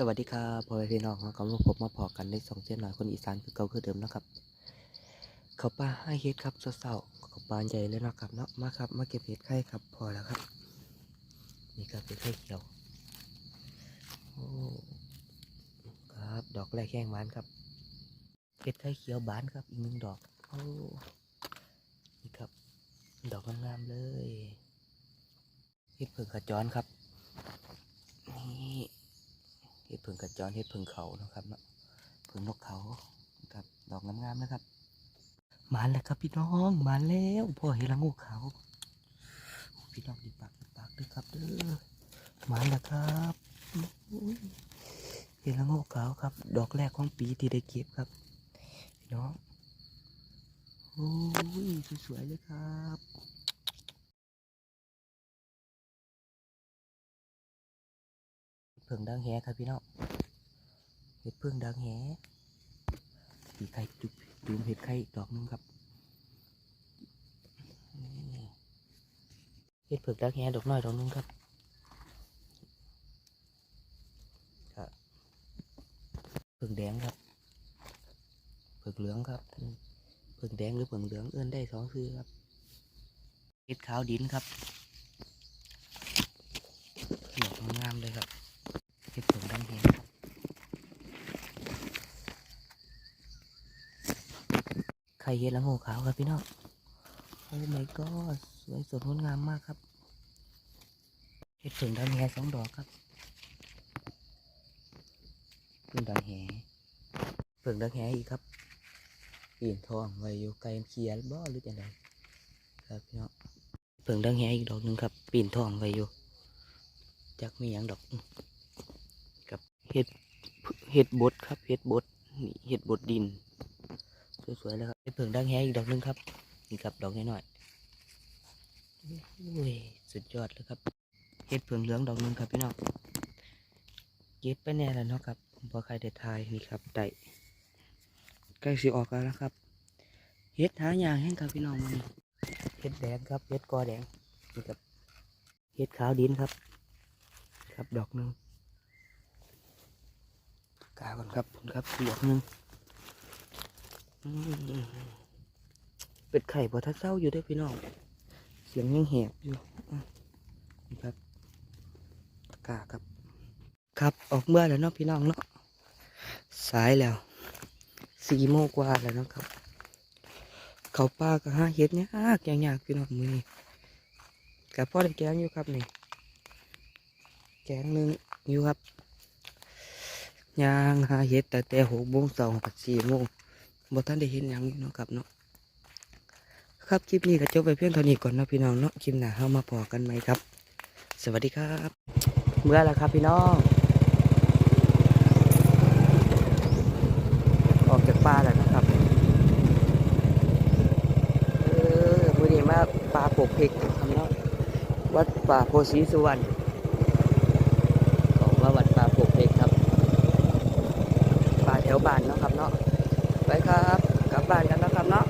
สวัสดีครับพ่อแม่พี่น้องครับกำลังพบมาพอกันในสองเช่นหน่อยคนอีสานคือเก่าคือเดิมนะครับเขาปลาให้เฮ็ดครับเศร้าๆเขาปลาใหญ่เลยนะครับเนาะมาครับมาเก็บเห็ดไข่ครับพอแล้วครับ นี่ครับเป็นไข่เขียวโอ้ครับดอกแรกแข้งหวานครับเห็ดไข่เขียวบานครับอีกหนึ่งดอกโอ้นี่ครับ ดอกงามๆเลยเห็ดเผือกขจรครับนี่ เห็ดผึ่งกระจรเห็ดผึ่งเขานะครับเนาะผึ่งนกเขาครับดอกงามๆนะครับ มาแล้วครับพี่น้องมาแล้วพ่อเห็ดละงูเขาพี่น้องดีปากดีปากด้วยครับเด้อมาแล้วครับเห็ดละงูขาครับ ดอกแรกของปีที่ได้เก็บครับพี่น้องโอ้ยสวยๆเลยครับ เพิ่งดังแฮครับพี่น้องเห็ดเพึ่งดังแหปีไข่จุบจูมเห็ดไข่อีกดอกนึงครับเห็ดเผือกดังแหดอกน้อยดอกนึงครับเผือกแดงครับเผือกเหลืองครับเผือกแดงหรือเผือกเหลืองเอื้อนได้สองคือครับเห็ดขาวดินครับดอกงามเลยครับเห็ดเผือกดังแหครับ ไข่เย็นและงูขาวครับพี่น้องโอ้ my god สวยสดงดงามมากครับเห็ดผึ่งดาวแหสองดอกครับผึ่งดาวแหผึ่งดาวแหอีกครับปีนทองไว้อยู่ไกลเคียร์บ่หรือจังไดครับพี่น้องผึ่งดาวแหอีกดอกหนึ่งครับปีนทองไว้อยู่จักมีอย่างดอกกับเห็ดเห็ดบดครับเห็ดบดนี่เห็ดบดดิน สวยๆแล้วครับเพิ่งดังแฮอีกดอกหนึงครับนี่ครับดอกน้อยๆโอ้ยสุดยอดเลยครับเห็ดเพิ่งเหลืองดอกหนึงครับพี่น้องเก็บไปแน่แล้วเนาะครับพอใครได้ทายนี่ครับได้ใกล้สิออกแล้วนะครับเห็ดหายางแห้งครับพี่น้องมันเห็ดแดงครับเห็ดกอแดงนี่ครับเห็ดขาวดินครับ ครับดอกหนึงกาก่อนครับครับดอกหนึง เป็ดไข่พอทัดเศร้าอยู่ด้วยพี่น้อง เสียงยังแหบอยู่อะครับกาครับ ครับออกเมื่อแล้วเนาะพี่น้องเนาะสายแล้วสี่โมงกว่าแล้วเนาะครับ เขาป้าก็ห้าเฮ็ดเนี่ยากยากพี่น้องมือนี้กับพ่อได้แกงอยู่ครับนี่แกงหนึงอยู่ครับยางหาเฮ็ดแต่แต่หกโมงสองกับสี่โมง บ่ท่านได้เห็นหยังเนาะครับเนาะครับคลิปนี้ก็จบไปเพียงเท่านี้ก่อนนะพี่น้องเนาะคลิปหน้าเฮามาพอกันไหมครับ สวัสดีครับเมื่อแล้วครับพี่น้อง ออกจากป่าแล้วนะครับเออมื้อนี้มาป่าปกเพกครับเนาะวัดป่าโพสีสุวรรณของมาวัดป่าปกเพกครับป่าแถวบ้านเนาะครับเนาะ ไปครับ กลับบ้านกันนะครับเนาะ